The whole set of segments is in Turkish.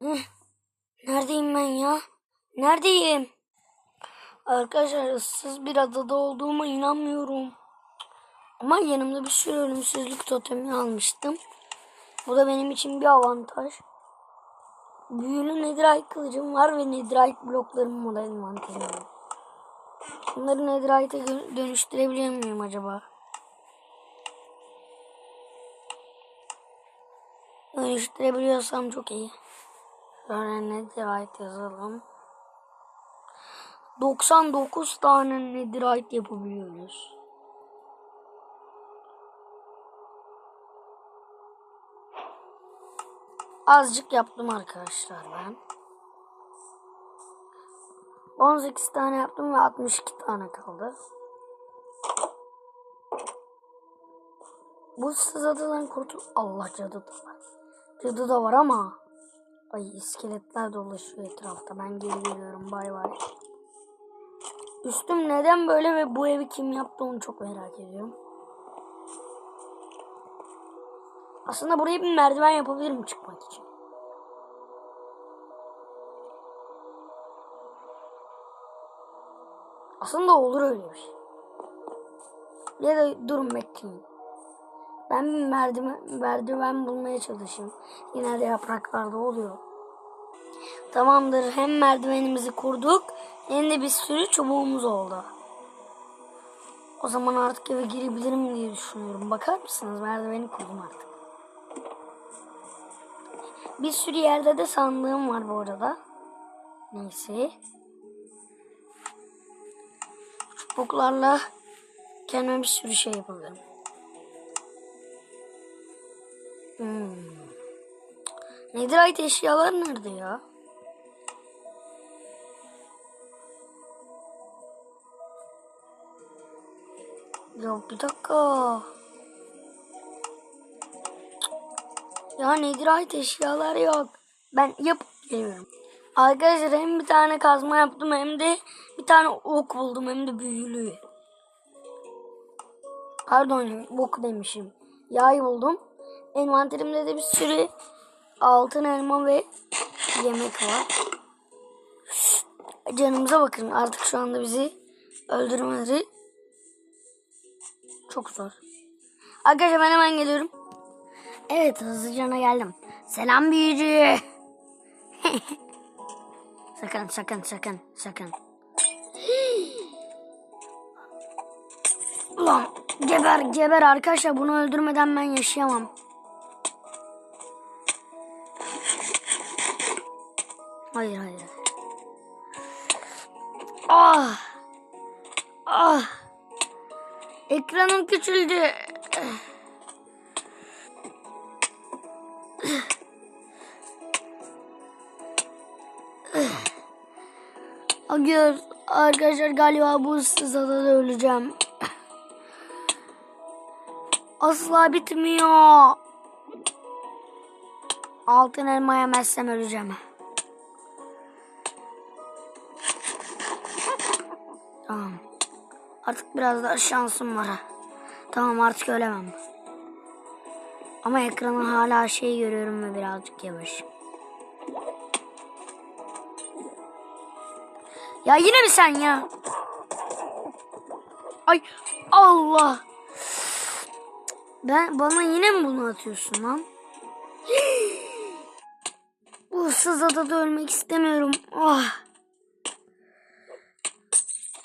Neredeyim ben ya? Neredeyim? Arkadaşlar ıssız bir adada olduğuma inanmıyorum. Ama yanımda bir sürü ölümsüzlük totemi almıştım. Bu da benim için bir avantaj. Büyülü netherite kılıcım var ve netherite bloklarım da envanterimde. Bunları netherite'e dö- dönüştürebiliyor muyum acaba? Dönüştürebiliyorsam çok iyi. Netherite yazalım. 99 tane netherite yapabiliyoruz. Azıcık yaptım arkadaşlar ben. 18 tane yaptım ve 62 tane kaldı. Bu sızadan kurtul... Allah cadı da var. Cadı da var ama... Ay iskeletler dolaşıyor etrafta. Ben geri geliyorum. Bay bay. Üstüm neden böyle ve bu evi kim yaptı onu çok merak ediyorum. Aslında buraya bir merdiven yapabilirim çıkmak için. Aslında olur öyle bir şey. Ya da durun bekleyin. Ben merdiven, merdiven bulmaya çalışayım. Yine de yapraklarda oluyor. Tamamdır. Hem merdivenimizi kurduk hem de bir sürü çubuğumuz oldu. O zaman artık eve girebilirim diye düşünüyorum. Bakar mısınız? Merdiveni kurdum artık. Bir sürü yerde de sandığım var bu arada. Neyse. Çubuklarla kendime bir sürü şey yapabilirim. Hmm. Netherite eşyalar nerede ya? Ya bir dakika. Ya Netherite eşyalar yok. Ben yapıp geliyorum. Arkadaşlar hem bir tane kazma yaptım hem de bir tane ok buldum hem de büyülü. Pardon ok demişim. Yay buldum. Envanterimde de bir sürü altın elma ve yemek var. Canımıza bakın artık şu anda bizi öldürmeleri çok zor. Arkadaşlar ben hemen geliyorum. Evet hızlıca geldim. Selam büyücü. sakın sakın sakın sakın. Ulan geber geber arkadaşlar bunu öldürmeden ben yaşayamam. Hayır hayır. Ah. Ah. Ekranım küçüldü. Hayır arkadaşlar galiba bu sızada da öleceğim. Asla bitmiyor. Altın elma yemezsem öleceğim. Tamam. Artık biraz daha şansım var. Tamam artık ölemem. Ama ekranı hala şey görüyorum ve birazcık yavaş. Ya yine mi sen ya? Ay Allah. Ben bana yine mi bunu atıyorsun lan? Bu ıssız adada ölmek istemiyorum. Ah.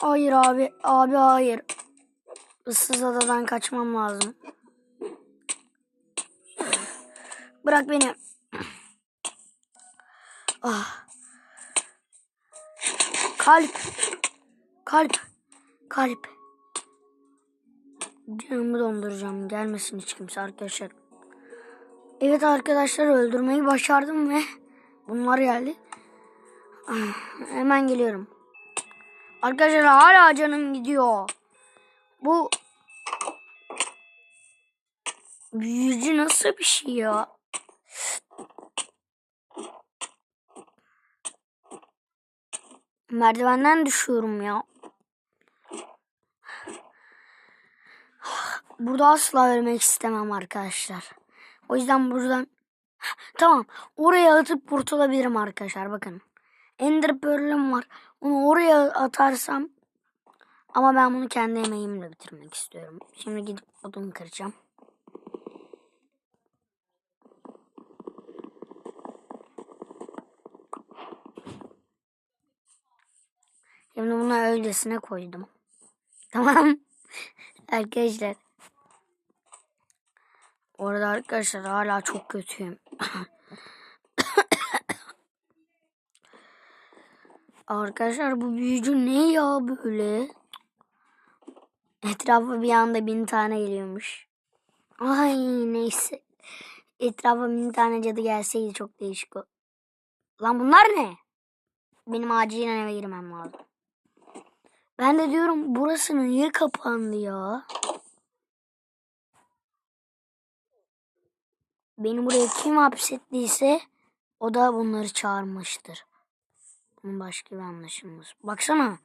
Hayır abi. Abi hayır. Issız adadan kaçmam lazım. Bırak beni. Ah. Kalp. Kalp. Kalp. Canımı donduracağım. Gelmesin hiç kimse arkadaşlar. Evet arkadaşlar öldürmeyi başardım ve bunlar geldi. Ah, Hemen geliyorum. Arkadaşlar hala canım gidiyor. Bu büyücü nasıl bir şey ya? Merdivenden düşüyorum ya. Burada asla ölmek istemem arkadaşlar. O yüzden buradan Tamam. Oraya atıp kurtulabilirim arkadaşlar. Bakın. Ender Pearl'üm var. Onu oraya atarsam ama ben bunu kendi emeğimle bitirmek istiyorum. Şimdi gidip odun kıracağım. Şimdi bunu öylesine koydum. Tamam. arkadaşlar. Orada arkadaşlar hala çok kötüyüm. arkadaşlar bu büyücü ne ya böyle? Etrafa bir anda bin tane geliyormuş. Ay neyse. Etrafa bin tane cadı gelseydi çok değişik o. Lan bunlar ne? Benim acilen eve girmem lazım. Ben de diyorum burası niye kapandı ya? Beni buraya kim hapsettiyse o da bunları çağırmıştır. Bunun başka bir anlaşılmaz. Baksana.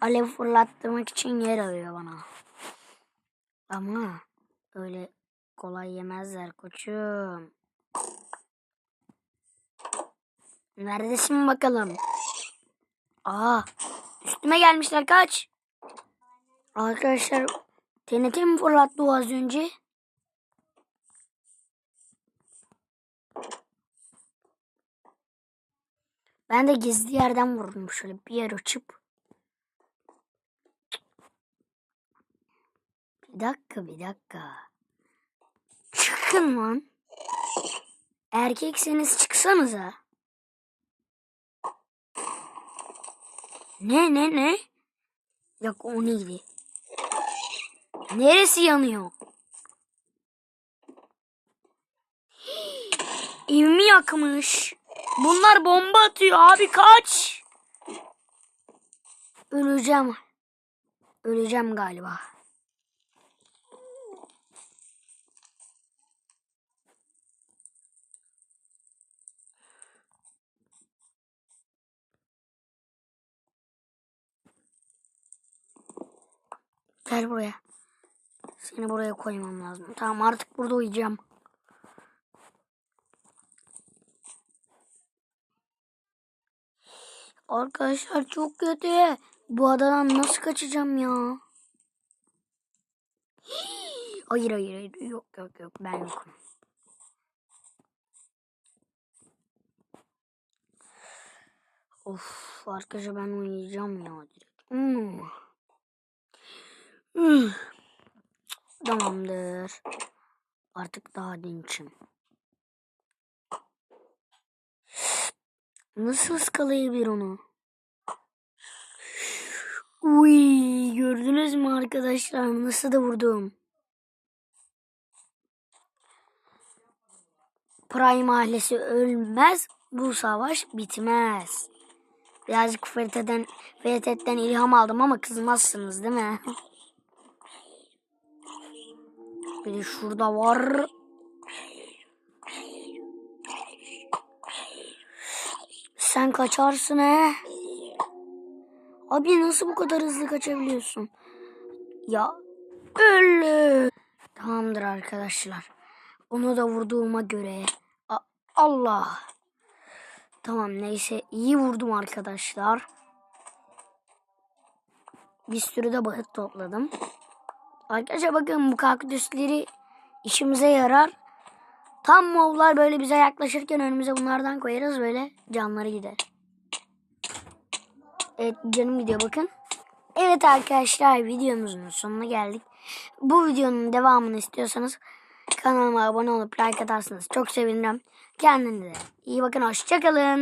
Alev fırlattırmak için yer arıyor bana. Ama öyle kolay yemezler koçum. Neredesin bakalım? Aa, üstüme gelmişler kaç. Arkadaşlar TNT mi fırlattı az önce? Ben de gizli yerden vurdum şöyle bir yer açıp. Bir dakika bir dakika. Çıkın lan. Erkekseniz çıksanıza. Ne ne ne? Yok o neydi? Neresi yanıyor? Evimi yakmış. Bunlar bomba atıyor abi kaç. Öleceğim. Öleceğim galiba. Gel buraya. Seni buraya koymam lazım. Tamam artık burada uyuyacağım. Arkadaşlar çok kötü. Bu adadan nasıl kaçacağım ya? Hayır hayır hayır. Yok yok yok ben yokum. Of arkadaşlar ben uyuyacağım ya direkt. Hmm. Hmm. Tamamdır. Artık daha dinçim. Nasıl ıskalayabilir onu? Uy, gördünüz mü arkadaşlar nasıl da vurdum. Prime ailesi ölmez, bu savaş bitmez. Birazcık Ferit'ten, Ferit'ten ilham aldım ama kızmazsınız değil mi? Bir şurada var. Sen kaçarsın he. Abi nasıl bu kadar hızlı kaçabiliyorsun? Ya öyle. Tamamdır arkadaşlar. Onu da vurduğuma göre. A- Allah. Tamam neyse iyi vurdum arkadaşlar. Bir sürü de balık topladım. Arkadaşlar bakın bu kaktüsleri işimize yarar. Tam movlar böyle bize yaklaşırken önümüze bunlardan koyarız böyle canları gider. Evet canım gidiyor bakın. Evet arkadaşlar videomuzun sonuna geldik. Bu videonun devamını istiyorsanız kanalıma abone olup like atarsınız. Çok sevinirim. Kendinize iyi bakın. Hoşçakalın.